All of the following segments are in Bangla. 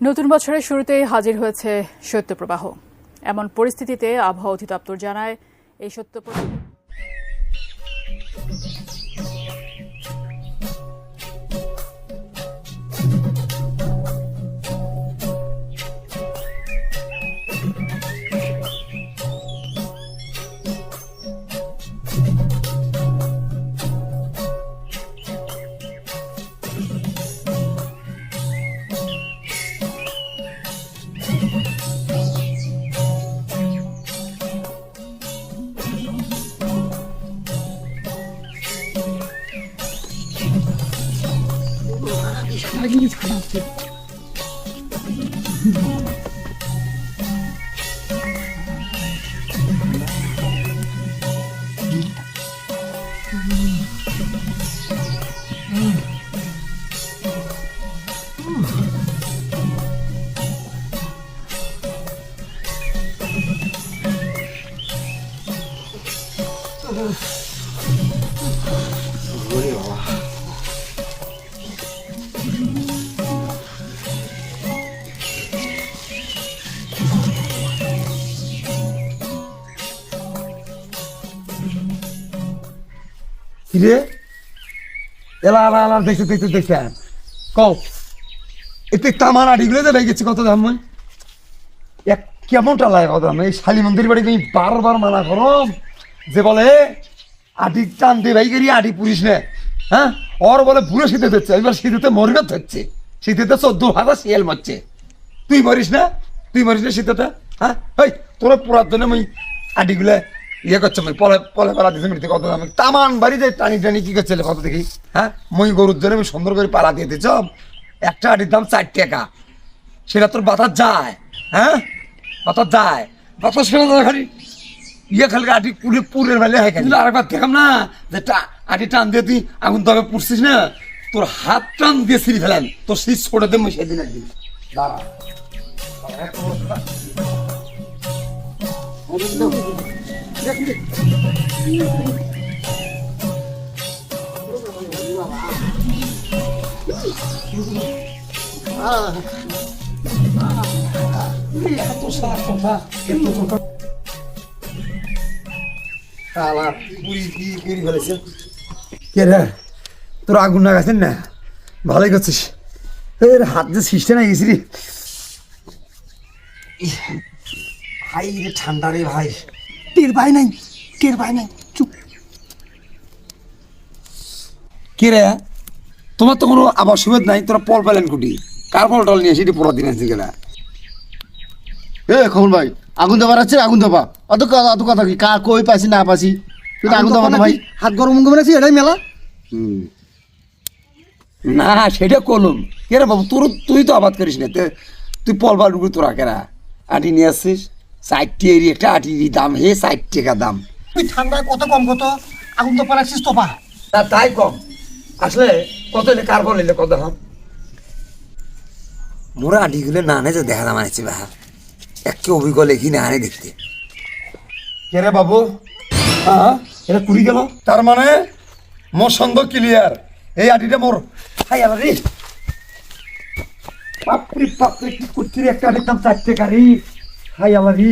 নতুন বছরের শুরুতেই হাজির হয়েছে শৈত্যপ্রবাহ এমন পরিস্থিতিতে আবহাওয়া অধিদপ্তর জানায় এই 下着に使ってる。Oh. কিরে? এলা এলা এলা দেখতে দেখতে দেখতে কও, এতে তামার আড়িগুলো যে গেছে কত দাম এক কেমনটা লাগে কত দাম এই শালি মন্দির বাড়ি তুমি বারবার মানা করো। যে বলে আটি টানতে ভাই করি আটি পুরিস নে। হ্যাঁ? ওর বলে পুরো শীতে ধরছে এবার শীতেতে মরবে ধরছে শীতেতে চোদ্দ হাজার শিয়াল মারছে। তুই মরিস না? তুই মরিস না শীতেতে হ্যাঁ? ওই তোর পুরার জন্য আমি আটিগুলো ইয়ে করছে আমি পলে পলে পালা দিতে মিলতে কত দাম? তামান বাড়িতে টানি টানি কি করছে কত দেখি? হ্যাঁ? মই গরুর জন্য আমি সুন্দর করে পালা দিয়ে দিচ্ছ একটা আটির দাম চার টাকা। সেটা তোর বাতাস যায় হ্যাঁ? বাতাস যায়। বাতাস ফেলে খালি ইয়ে খালি আটি পুরে পুরের বেলে হয় কিন্তু আরেকবার দেখাম না, যে আটি টান দিয়ে তুই আগুন তবে পুড়ছিস না, তোর হাত টান দিয়ে ছিঁড়ে ফেলেন। তোর সেই ছোটে দেবো সেদিন একদিন। দাঁড়া। এত সারা কথা এত কথা কি রে তোর আগুন লাগাছেন না? ভালোই করছিস। এর হাত যে সিস্টে না গেছিলি ভাই রে, ঠান্ডা রে ভাই। টের পাই নাই টের পাই নাই চুপ। কে রে? তোমার তো কোনো আবার সুবিধ নাই তোরা পল পেলেন কুটি। কার পল টল নিয়ে সেটি পড়া দিন গেলা। এ খবর ভাই আগুন দেবার আছে আগুন দেবা। অত কথা অত কথা কি কা কই পাইছি না পাইছি? তুই আগুন দেবা না ভাই। হাত গরম গরম আছে এটাই মেলা। হুম। না সেটা কলম। কে রে বাবু তোর তুই তো আবাদ করিস না তুই পল বালুগুলো তোরা কেরা? আটি নিয়ে আসছিস? ষাটটি এরি একটা আটির দাম হে ষাট টাকা দাম। তুই ঠান্ডায় কত কম কত? আগুন তো পারাচ্ছিস তোপা তা তাই কম। আসলে কত এলে কার বল এলে কত দাম? মোরা আটিগুলো না নে যে দেখা দাম আনেছি বাহা। একে অভিজ্ঞ লেখি না আনে দেখতে। কে রে বাবু? হ্যাঁ এটা কুড়ি গেল। তার মানে মোর সন্দেহ ক্লিয়ার এই আটিটা মোর। হাই আবার রে। বাপরে বাপরে কি করছি একটা আটির দাম চার টাকা রে হাই আবার রে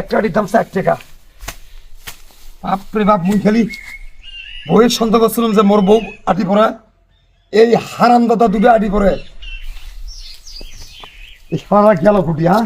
একটা আটির দাম চার টাকা। বাপরে বাপ, মুই খালি বইয়ের সন্দেহ করছিলাম যে মোর বউ আটি পড়ে এই হারাম দাদা দুটো আটি পড়ে এই সারা গেল ফুটি হ্যাঁ?